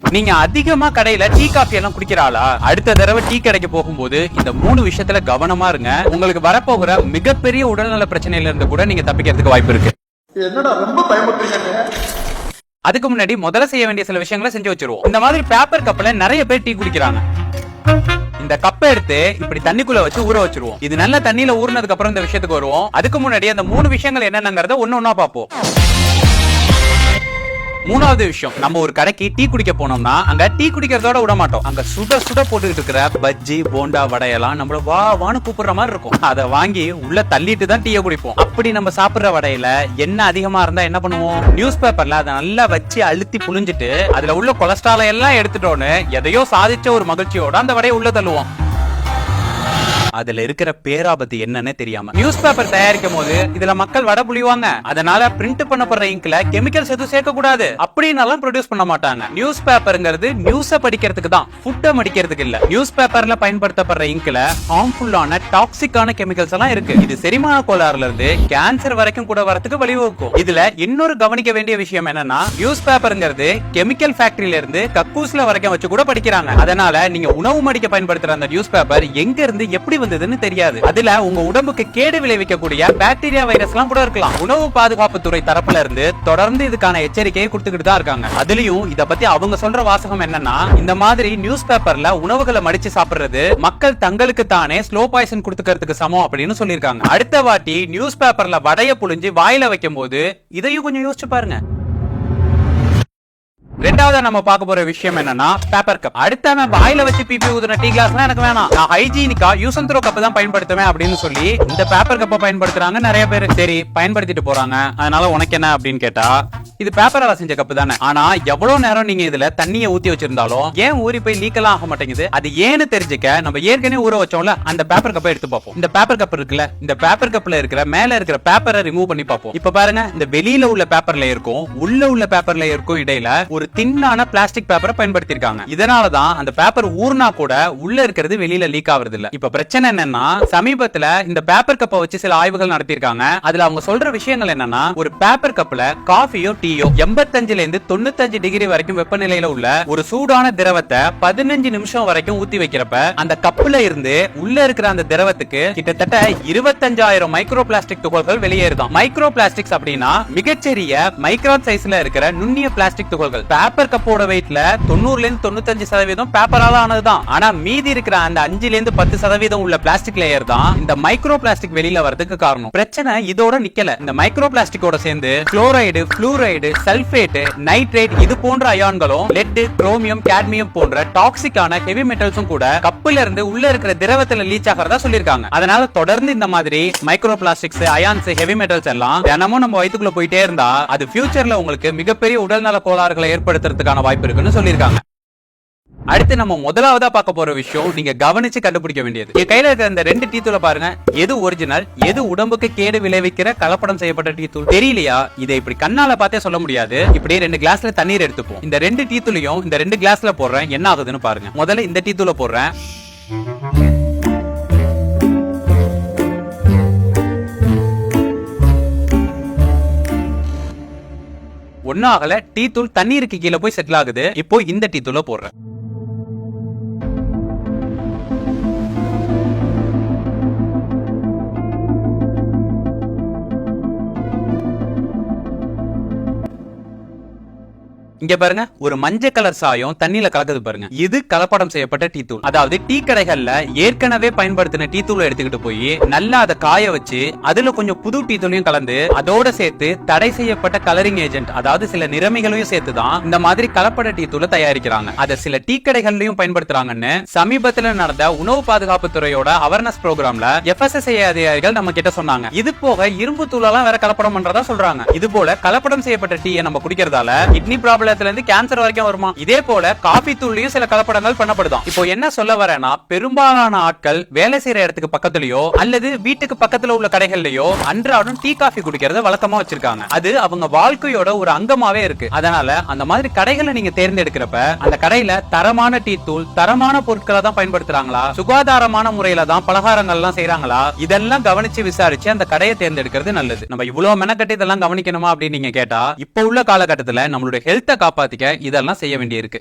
நீங்க அதிகமா கடையில டீ காஃபி எல்லாம் குடிக்கிற ஆளா அடுத்த தடவை டீ கடைக்கு போகும்போது இந்த மூணு விஷயத்துல கவனமா இருங்க. உங்களுக்கு வரப்போகிற மிகப்பெரிய உடல்நல பிரச்சனையில இருந்து கூட நீங்க தப்பிக்கிறதுக்கு வாய்ப்பு இருக்கு. என்னடா ரொம்ப பயமுறுத்துறீங்க அதுக்கு முன்னாடி முதல்ல செய்ய வேண்டிய சில விஷயங்களை செஞ்சு வச்சிருவோம். இந்த மாதிரி பேப்பர் கப்ல நிறைய பேர் டீ குடிக்கிறாங்க. இந்த கப்பை எடுத்து இப்படி தண்ணிக்குள்ள வச்சு ஊற வச்சிருவோம். இது நல்ல தண்ணியில ஊறினதுக்கு அப்புறம் இந்த விஷயத்துக்கு வருவோம். அதுக்கு முன்னாடி அந்த மூணு விஷயங்கள் என்னென்னங்கறத ஒண்ணு ஒண்ணா பார்ப்போம். மூணாவது விஷயம் நம்ம ஒரு கடைக்கு டீ குடிக்க போனோம்னா அங்க டீ குடிக்கிறதோட விட மாட்டோம். அங்க சுட சுட போட்டுக்கிட்டு இருக்கிற பஜ்ஜி போண்டா வடையெல்லாம் நம்மள வா வான்னு கூப்பிடுற மாதிரி இருக்கும். அதை வாங்கி உள்ள தள்ளிட்டு தான் டீயை குடிப்போம். அப்படி நம்ம சாப்பிடுற வடையில என்ன அதிகமா இருந்தா என்ன பண்ணுவோம்? நியூஸ் பேப்பர்ல அதை நல்லா வச்சு அழுத்தி புழிஞ்சிட்டு அதுல உள்ள கொலஸ்ட்ராலை எல்லாம் எடுத்துட்டோன்னு எதையோ சாதிச்ச ஒரு மகிழ்ச்சியோட அந்த வடையை உள்ள தள்ளுவோம். அதுல இருக்கிற பேராபத்து என்னன்னு தெரியாம. நியூஸ் பேப்பர் தயாரிக்கும் போது இதுல மக்கள் வட புளிவாங்க அதனால பிரிண்ட் பண்ணப்படுற இங்க்ல கெமிக்கல்ஸ் எதுவும் சேர்க்க கூடாது அப்படின்னாலும் ப்ரொடியூஸ் பண்ண மாட்டாங்க. நியூஸ் பேப்பர்ங்கிறது நியூஸ படிக்கிறதுக்கு தான். ஃபுட்டை மடிக்கிறதுக்கு இல்ல. நியூஸ் பேப்பர்ல பயன்படுத்தப்படுற இங்க்ல ஹார்ம்ஃபுல்லான டாக்ஸிக்கான கெமிக்கல்ஸ் எல்லாம் இருக்கு. இது செரிமான கோளாறுல இருந்து கேன்சர் வரைக்கும் கூட வரதுக்கு வழிவகுக்கும். இதுல இன்னொரு கவனிக்க வேண்டிய விஷயம் என்னன்னா நியூஸ் பேப்பர்ங்கிறது கெமிக்கல் ஃபேக்டரியில இருந்து கக்கூஸ்ல வரைக்கும் வச்சு கூட படிக்கிறாங்க. அதனால நீங்க உணவு மடிக்க பயன்படுத்துற அந்த நியூஸ் பேப்பர் எங்க இருந்து எப்படி வந்ததுன்னு தெரியாது. அதுல உங்க உடம்புக்கு கேடு விளைவிக்கக்கூடிய பாக்டீரியா வைரஸ் எல்லாம் கூட இருக்கலாம். உணவு பாதுகாப்பு துறை தரப்புல இருந்து தொடர்ந்து இதுக்கான எச்சரிக்கையை கொடுத்துக்கிட்டு தான் இருக்காங்க. அதுலயும் இத பத்தி அவங்க சொல்ற வாசகம் என்னன்னா இந்த மாதிரி நியூஸ் பேப்பர்ல உணவுகளை மடிச்சு சாப்பிடுறது மக்கள் தங்களுக்கு தானே ஸ்லோ பாய்சன் கொடுத்துக்கிறதுக்கு சமம் அப்படின்னு சொல்லியிருக்காங்க. அடுத்த வாட்டி நியூஸ் பேப்பர்ல வடைய புழிஞ்சு வாயில வைக்கும் போது இதையும் கொஞ்சம் யோசிச்சு பாருங்க. ரெண்டாவதா நம்ம பார்க்க போற விஷயம் என்னன்னா பேப்பர் கப் அடுத்தவன் வாயில வச்சு பிபி ஊதுன டீ கிளாஸ்லாம் எனக்கு வேணாம். நான் ஹைஜீனிக்கா யூஸ் அண்ட் த்ரோ கப் தான் பயன்படுத்துவேன் அப்படின்னு சொல்லி இந்த பேப்பர் கப்பை பயன்படுத்துறாங்க நிறைய பேர். சரி பயன்படுத்திட்டு போறாங்க. அதனால உனக்கு என்ன அப்படின்னு கேட்டா இது பேப்பரால செஞ்ச கப்பு தானே? ஆனா எவ்வளவு நேரம் நீங்க இதுல தண்ணியை ஊத்தி வச்சிருந்தாலும் ஏன் ஊறி போய் லீக்கெல்லாம் ஆக மாட்டேங்குது? அது ஏன்னு தெரிஞ்சுக்க நம்ம ஏற்கனவே ஊற வச்சோம்ல அந்த பேப்பர் கப்பை எடுத்து பார்ப்போம். இந்த பேப்பர் கப் இருக்குல்ல இந்த பேப்பர் கப்ல இருக்கிற மேல இருக்கிற பேப்பரை ரிமூவ் பண்ணி பார்ப்போம். இப்ப பாருங்க இந்த வெளியில உள்ள பேப்பர்ல இருக்கும் உள்ள உள்ள பேப்பர்ல இருக்கும் இடையில ஒரு தின்னான பிளாஸ்டிக் பேப்பரை பயன்படுத்திருக்காங்க இதனாலதான் அந்த பேப்பர் ஊர்னா கூட உள்ள இருக்கிறது வெளியில லீக் ஆகுறது இல்ல இப்ப பிரச்சனை என்னன்னா சமீபத்துல இந்த பேப்பர் கப்பை வச்சு சில ஆய்வுகள் நடத்திருக்காங்க அதுல அவங்க சொல்ற விஷயங்கள் என்னன்னா ஒரு பேப்பர் கப்ல காஃபியோ டீ டீயோ எண்பத்தஞ்சுல இருந்து தொண்ணூத்தஞ்சு டிகிரி வரைக்கும் வெப்பநிலையில உள்ள ஒரு சூடான திரவத்தை பதினஞ்சு நிமிஷம் வரைக்கும் ஊத்தி வைக்கிறப்ப அந்த கப்புல இருந்து உள்ள இருக்கிற அந்த திரவத்துக்கு கிட்டத்தட்ட இருபத்தஞ்சாயிரம் மைக்ரோ பிளாஸ்டிக் துகள்கள் வெளியேறுதான் மைக்ரோ பிளாஸ்டிக்ஸ் அப்படின்னா மிகச்சிறிய மைக்ரான் சைஸ்ல இருக்கிற நுண்ணிய பிளாஸ்டிக் துகள்கள். பேப்பர் கப்போட வெயிட்ல தொண்ணூறுல இருந்து தொண்ணூத்தஞ்சு சதவீதம் பேப்பரால ஆனதுதான். ஆனா மீதி இருக்கிற அந்த அஞ்சுல இருந்து பத்து சதவீதம் உள்ள பிளாஸ்டிக் லேயர் தான் இந்த மைக்ரோ பிளாஸ்டிக் வெளியில வரதுக்கு காரணம். பிரச்சனை இதோட நிக்கல. இந்த மைக்ரோ பிளாஸ்டிக்கோட சேர்ந்து குளோரைடு புளூரைடு சல்பேட் நைட்ரேட் இது போன்ற அயான்களும் லெட் குரோமியம் கேட்மியம் போன்ற டாக்ஸிக்கான ஹெவி மெட்டல்ஸும் கூட கப்புல இருந்து உள்ள இருக்கிற திரவத்துல லீச் ஆகிறதா சொல்லியிருக்காங்க. அதனால தொடர்ந்து இந்த மாதிரி micro plastics ions heavy metals எல்லாம் தினமும் நம்ம வயிற்றுக்குள்ள போயிட்டே இருந்தா அது ஃபியூச்சர்ல உங்களுக்கு மிகப்பெரிய உடல்நல கோளாறுகளை ஏற்படுத்துறதுக்கான வாய்ப்பு இருக்குன்னு சொல்லியிருக்காங்க. அடுத்து நம்ம முதலாவதா பார்க்க போற விஷயம் நீங்க கவனிச்சு கண்டுபிடிக்க வேண்டியது. என் கையில இருக்கிற இந்த ரெண்டு டீ தூளை பாருங்க. எது ஒரிஜினல் எது உடம்புக்கு கேடு விளைவிக்கிற கலப்படம் செய்யப்பட்ட டீ தூள் தெரியலையா? இதை இப்படி கண்ணால பார்த்தே சொல்ல முடியாது. இப்படியே ரெண்டு கிளாஸ்ல தண்ணீர் எடுத்துப்போம். இந்த ரெண்டு டீ தூளையும் இந்த ரெண்டு கிளாஸ்ல போடுறேன். என்ன ஆகுதுன்னு பாருங்க. முதல்ல இந்த டீ தூளை போடுறேன். ஒன்னும் ஆகல. டீ தூள் தண்ணீருக்கு கீழே போய் செட்டில் ஆகுது. இப்போ இந்த டீ தூளை போடுறேன். இங்க பாருங்க ஒரு மஞ்சள் கலர் சாயம் தண்ணியில கலக்குது பாருங்க. இது கலப்படம் செய்யப்பட்ட டீ தூள். அதாவது டீ கடைகள்ல ஏற்கனவே பயன்படுத்தின டீ தூளை எடுத்துக்கிட்டு போய் நல்லா அதை காய வச்சு அதுல கொஞ்சம் புது டீ தூளையும் கலந்து அதோட சேர்த்து தடை செய்யப்பட்ட கலரிங் ஏஜென்ட் அதாவது சில நிறமிகளையும் சேர்த்து தான் இந்த மாதிரி கலப்பட டீ தூளை தயாரிக்கிறாங்க. அதை சில டீ கடைகள்லயும் பயன்படுத்துறாங்கன்னு சமீபத்துல நடந்த உணவு பாதுகாப்பு துறையோட அவேர்னஸ் ப்ரோக்ராம்ல எஃப்எஸ்எஸ்ஐ அதிகாரிகள் நம்ம கிட்ட சொன்னாங்க. இது போக இரும்பு தூளெல்லாம் வேற கலப்படம் பண்றதா சொல்றாங்க. இது போல கலப்படம் செய்யப்பட்ட டீயை நம்ம குடிக்கிறதால கிட்னி ப்ராப்ளம் ப்ராப்ளத்துல இருந்து கேன்சர் வரைக்கும் வருமா? இதே போல காஃபி தூள்லயும் சில கலப்படங்கள் பண்ணப்படுதான். இப்போ என்ன சொல்ல வரேன்னா பெரும்பாலான ஆட்கள் வேலை செய்யற இடத்துக்கு பக்கத்துலயோ அல்லது வீட்டுக்கு பக்கத்துல உள்ள கடைகள்லயோ அன்றாடம் டீ காஃபி குடிக்கிறத வழக்கமா வச்சிருக்காங்க. அது அவங்க வாழ்க்கையோட ஒரு அங்கமாவே இருக்கு. அதனால அந்த மாதிரி கடைகளை நீங்க தேர்ந்தெடுக்கிறப்ப அந்த கடையில தரமான டீ தூள் தரமான பொருட்களை தான் பயன்படுத்துறாங்களா? சுகாதாரமான முறையில தான் பலகாரங்கள் எல்லாம் செய்யறாங்களா இதெல்லாம் கவனிச்சு விசாரிச்சு அந்த கடையை தேர்ந்தெடுக்கிறது நல்லது. நம்ம இவ்வளவு மெனக்கட்டு இதெல்லாம் கவனிக்கணுமா அப்படின்னு நீங்க கேட்டா இப்ப உள்ள காலகட்டத்துல நம்மளுடைய ஹெல்த்தை காப்பாத்திக்க இதெல்லாம் செய்ய வேண்டியிருக்கு.